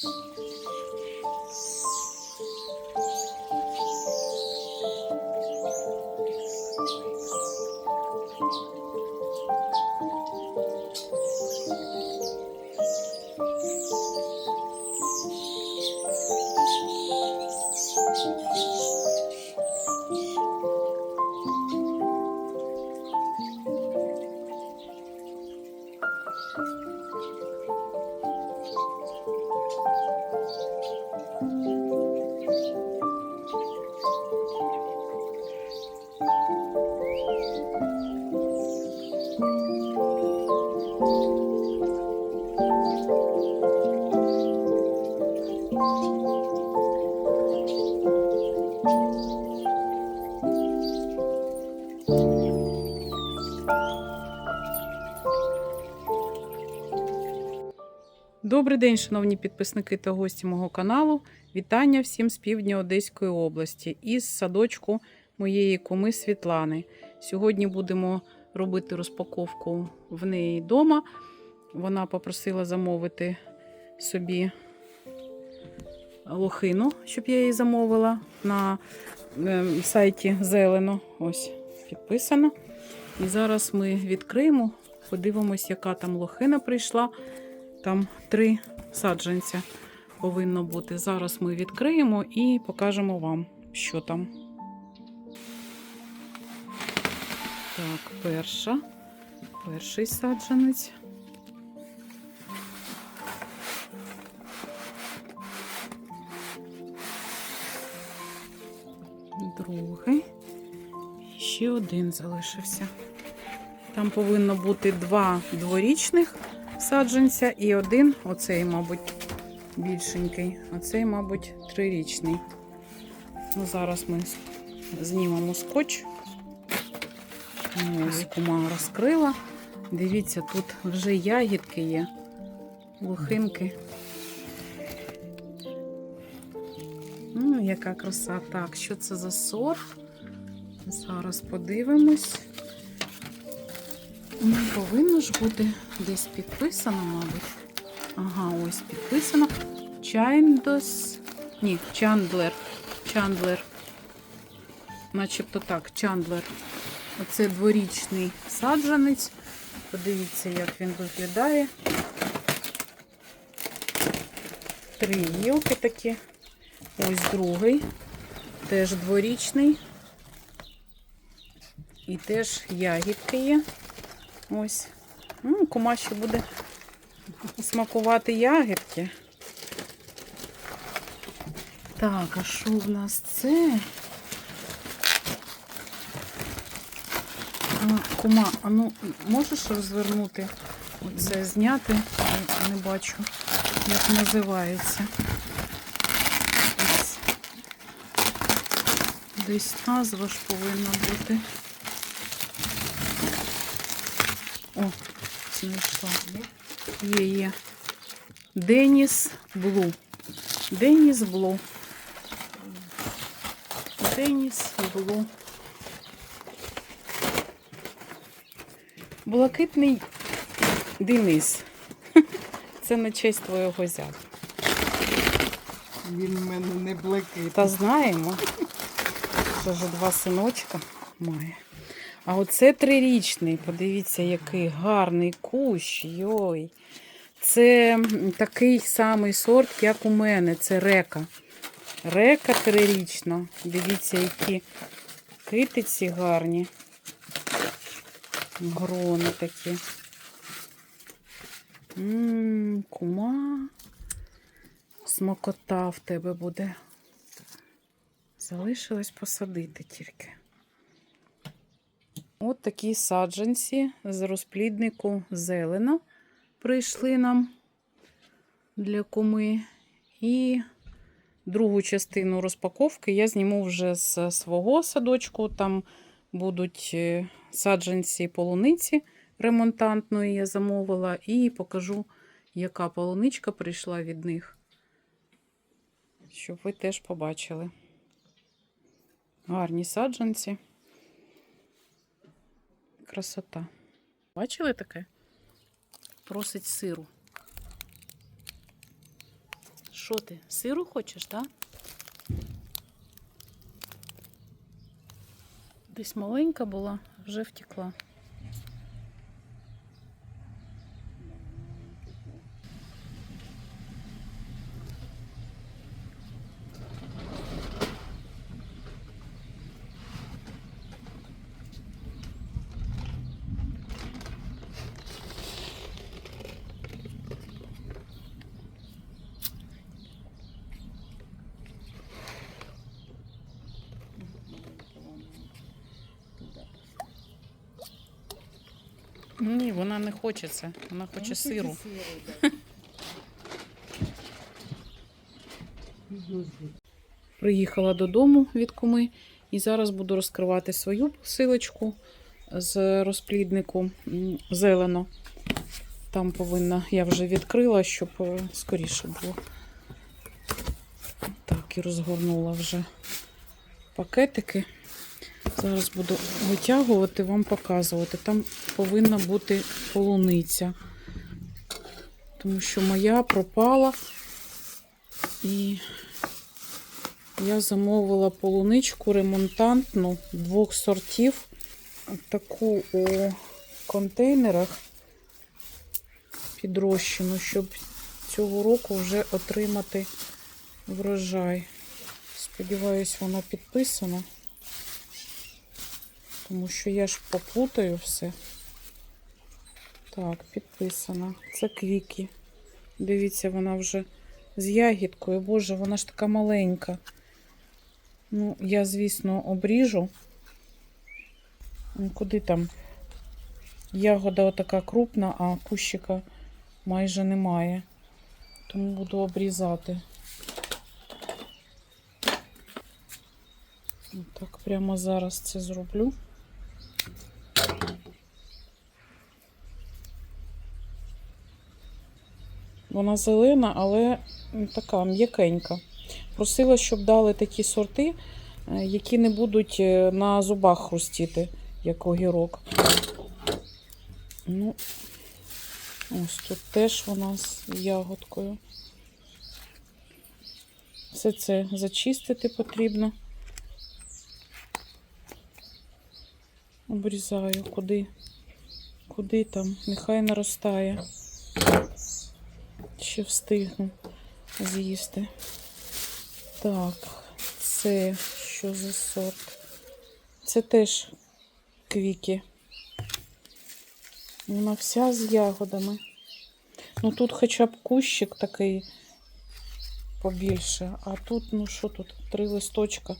you день, шановні підписники та гості мого каналу. Вітання всім з півдня Одеської області із садочку моєї куми Світлани. Сьогодні будемо робити розпаковку в неї вдома. Вона попросила замовити собі лохину, щоб я її замовила на е, сайті Зелено. Ось підписано. І зараз ми відкриємо, подивимось, яка там лохина прийшла. Там три саджанця повинно бути. Зараз ми відкриємо і покажемо вам, що там. Так, перша. Перший саджанець. Другий. І Ще один залишився. Там повинно бути два дворічних саджанця і один, оцей, мабуть, більшенький, оцей, мабуть, трирічний. Ну, зараз ми знімемо скотч. Ось кума розкрила. Дивіться, тут вже ягідки є, лухинки. Ну, яка краса. Так, що це за сорт? Зараз подивимось. Ну, повинно ж бути десь підписано, мабуть. Ага, ось підписано. Чайндос. Ні, Чандлер. Чандлер. Начебто так, Чандлер. Оце дворічний саджанець. Подивіться, як він виглядає. Три гілки такі. Ось другий. Теж дворічний. І теж ягідки є. Ось. Ну, кума ще буде смакувати ягідки. Так, а що в нас це? Кума, а ну можеш розвернути? Оце зняти? Не бачу, як називається. Десь назва ж повинна бути. О, знайшла. Є, є. Деніс Блу. Деніс Блу. Деніс Блу. Блакитний Денис. Це на честь твого зятя. Він в мене не блакитний. Та знаємо. Це вже два синочка має. А оце трирічний. Подивіться, який гарний кущ. Йой. Це такий самий сорт, як у мене. Це река. Река трирічна. Дивіться, які китиці гарні. Грони такі. М, кума. Смакота в тебе буде. Залишилось посадити тільки. От такі саджанці з розпліднику зелена прийшли нам для куми. І другу частину розпаковки я зніму вже з свого садочку. Там будуть е, саджанці полуниці ремонтантної я замовила, і покажу, яка полуничка прийшла від них. Щоб ви теж побачили. Гарні саджанці. Красота. Бачили таке? Просить сиру. Що ти? Сиру хочеш, так? Десь маленька була, вже втекла. Ні, вона не хоче це. Вона хоче сиру. Приїхала додому від куми і зараз буду розкривати свою посилочку з розпліднику зелено. Там повинна, я вже відкрила, щоб е, скоріше було. Так, і розгорнула вже пакетики. Зараз буду витягувати, вам показувати. Там повинна бути полуниця. Тому що моя пропала. І я замовила полуничку ремонтантну двох сортів. Таку у контейнерах підрощену, щоб цього року вже отримати врожай. Сподіваюсь, вона підписана. Тому що я ж поплутаю все. Так, підписана. Це квіки. Дивіться, вона вже з ягідкою. Боже, вона ж така маленька. Ну, я, звісно, обріжу. Ну, Куди там? Ягода отака крупна, а кущика майже немає. Тому буду обрізати. Так, прямо зараз це зроблю. Вона зелена, але така м'якенька. Просила, щоб дали такі сорти, е, які не будуть е, на зубах хрустіти, як огірок. Ну, ось тут теж вона з ягодкою. Все це зачистити потрібно. Обрізаю, куди, куди там, нехай наростає. Ще встигну з'їсти. Так, це що за сорт? Це теж квіки. Вона вся з ягодами. Ну тут хоча б кущик такий побільше, а тут, ну що тут, три листочка.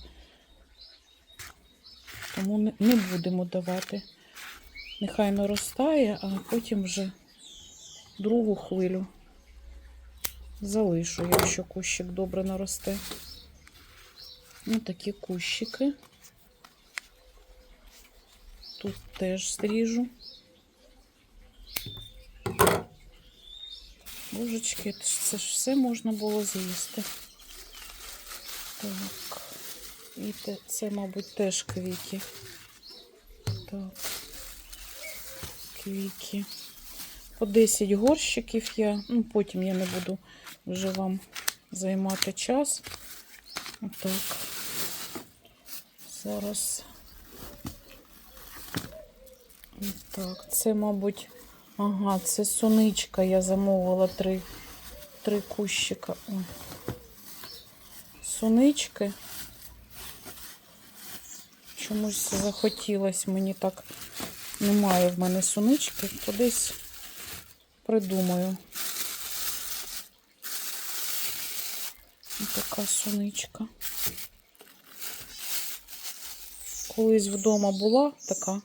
Тому не, не будемо давати. Нехай наростає, а потім вже другу хвилю залишу, якщо кущик добре наросте. Ось такі кущики. Тут теж зріжу. Божечки, це ж все можна було з'їсти. Так. І це, мабуть, теж квіки. Так. Квіки. По 10 горщиків я, ну потім я не буду вже вам займати час. Отак. Зараз. Так, це, мабуть, ага, це суничка. Я замовила три, три кущика. Сунички. Чомусь захотілось мені так. Немає в мене сунички, то десь придумаю. Така суничка. Колись вдома була така.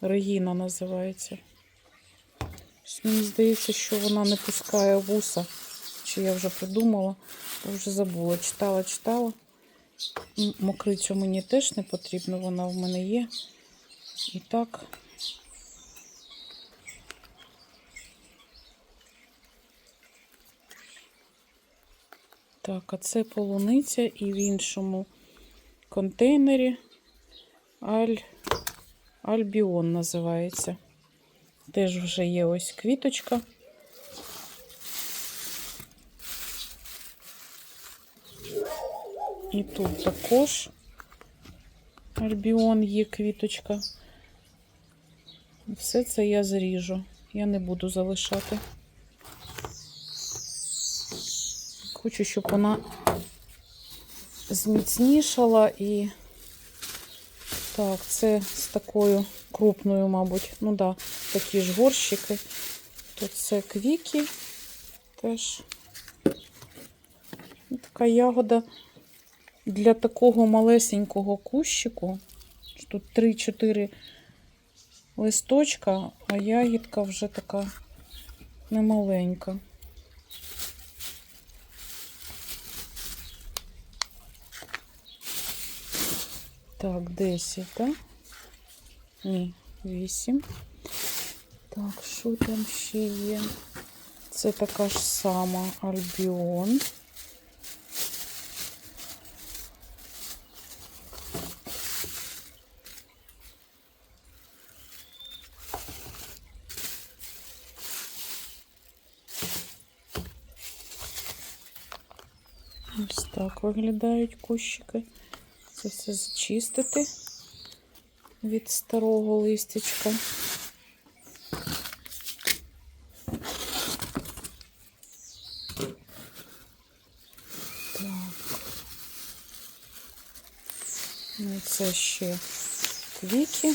Регіна називається. Мені здається, що вона не пускає вуса. Чи я вже придумала, я вже забула. Читала, читала. Мокрицю мені теж не потрібно, вона в мене є. І так. Так, а це полуниця і в іншому контейнері Аль... Альбіон називається. Теж вже є ось квіточка. І тут також Альбіон є квіточка. Все це я зріжу. Я не буду залишати. Хочу, щоб вона зміцнішала і. Так, це з такою крупною, мабуть. Ну да, такі ж горщики. Тут це квіки теж. Така ягода для такого малесенького кущику. Тут 3-4 листочка, а ягідка вже така немаленька. 10, так? Ні, 8. Так, що там ще є? Це така ж сама Альбіон. Ось так виглядають кущики. Це все зчистити від старого листячка. Так. Ну, це ще квіки.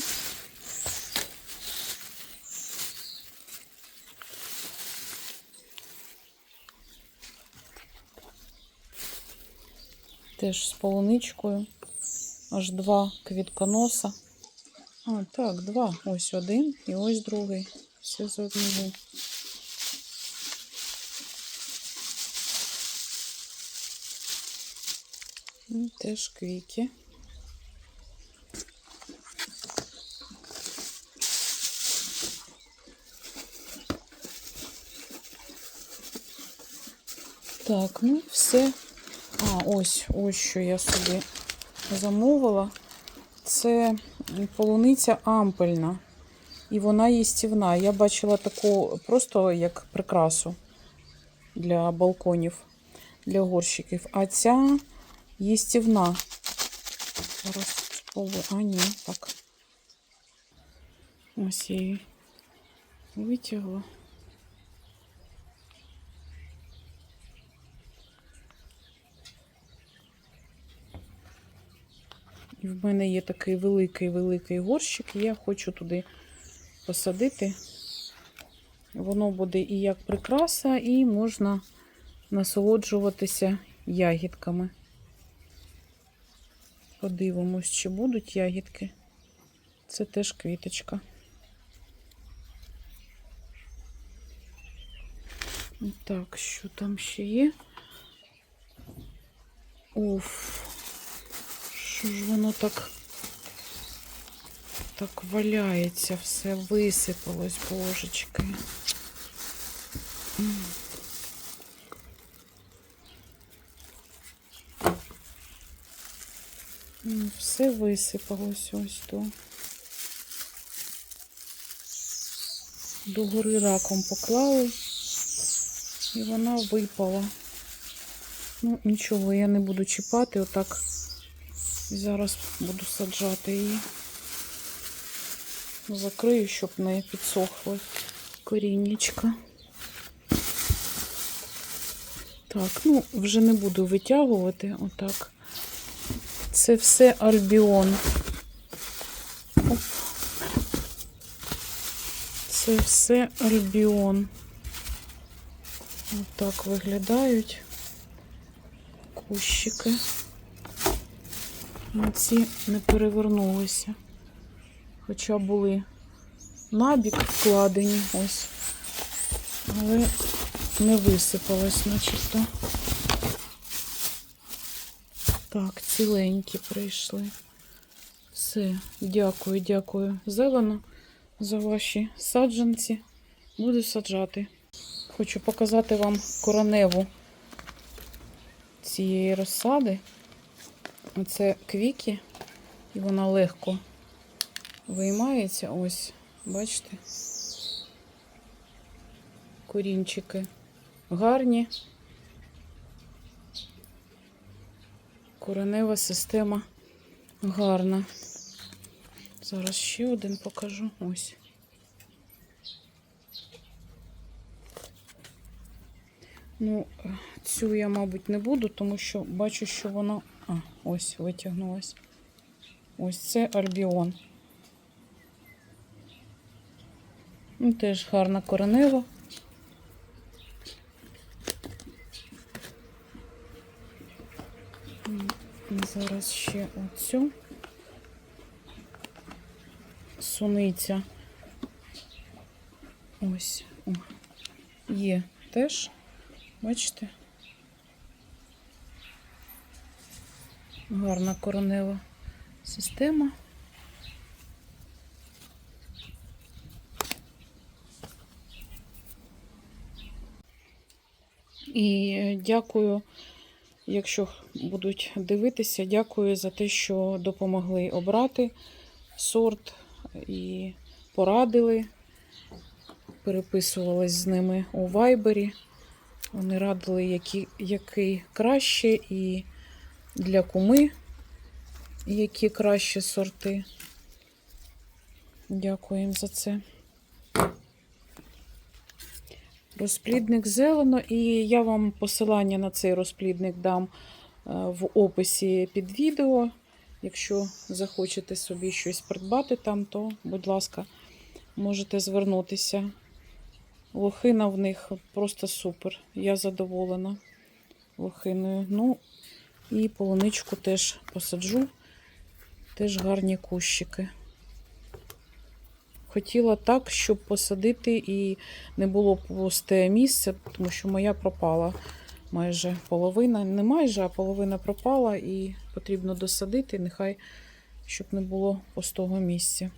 Теж з полуничкою. Аж два квітконоса. А, так, два. Ось один і ось другий. Все з одного. Ну, Теж квіки. Так, ну все. А, ось, ось що я собі замовила. Це полуниця ампельна. І вона їстівна. Я бачила таку просто як прикрасу для балконів, для горщиків. А ця їстівна. Зараз спробую. А, ні, так. Ось я її витягла. В мене є такий великий-великий горщик, і я хочу туди посадити. Воно буде і як прикраса, і можна насолоджуватися ягідками. Подивимось, чи будуть ягідки. Це теж квіточка. Так, що там ще є? Уф. Що ж воно так так валяється, все висипалось, божечки. Все висипалось ось то. До гори раком поклали, і вона випала. Ну, нічого, я не буду чіпати, отак. І Зараз буду саджати її. Закрию, щоб не підсохли коріннячка. Так, ну, вже не буду витягувати отак. Це все альбіон. Оп. Це все альбіон. Отак виглядають кущики. Ці не перевернулися. Хоча були набік вкладені ось. Але не висипалось, начебто. Так, ціленькі прийшли. Все, дякую, дякую, зелено за ваші саджанці. Буду саджати. Хочу показати вам короневу цієї розсади. Оце квіки, і вона легко виймається. Ось, бачите? Корінчики гарні. Коренева система гарна. Зараз ще один покажу. Ось. Ну, цю я, мабуть, не буду, тому що бачу, що вона. А, ось витягнулась. Ось це альбіон. Ну, теж гарна коренева. М, Зараз ще оцю. Суниця. Ось. О, є теж. Бачите? Гарна коронева система. І дякую, якщо будуть дивитися, дякую за те, що допомогли обрати сорт і порадили. Переписувалась з ними у вайбері. Вони радили, які, який краще, і для куми, які кращі сорти. Дякую їм за це. Розплідник зелено, і я вам посилання на цей розплідник дам е, в описі під відео. Якщо захочете собі щось придбати там, то, будь ласка, можете звернутися. Лохина в них просто супер. Я задоволена лохиною. Ну, і полуничку теж посаджу. Теж гарні кущики. Хотіла так, щоб посадити і не було пусте місце, тому що моя пропала майже половина. Не майже, а половина пропала, і потрібно досадити, нехай щоб не було пустого місця.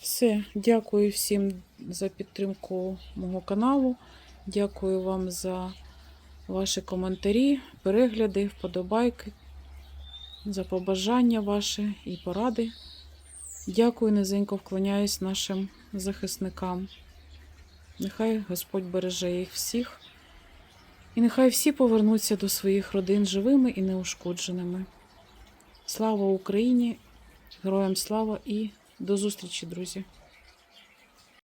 Все, дякую всім за підтримку мого каналу. Дякую вам за ваші коментарі, перегляди, вподобайки, за побажання ваші і поради. Дякую, низенько вклоняюсь нашим захисникам. Нехай Господь береже їх всіх. І нехай всі повернуться до своїх родин живими і неушкодженими. Слава Україні! Героям слава і до зустрічі, друзі!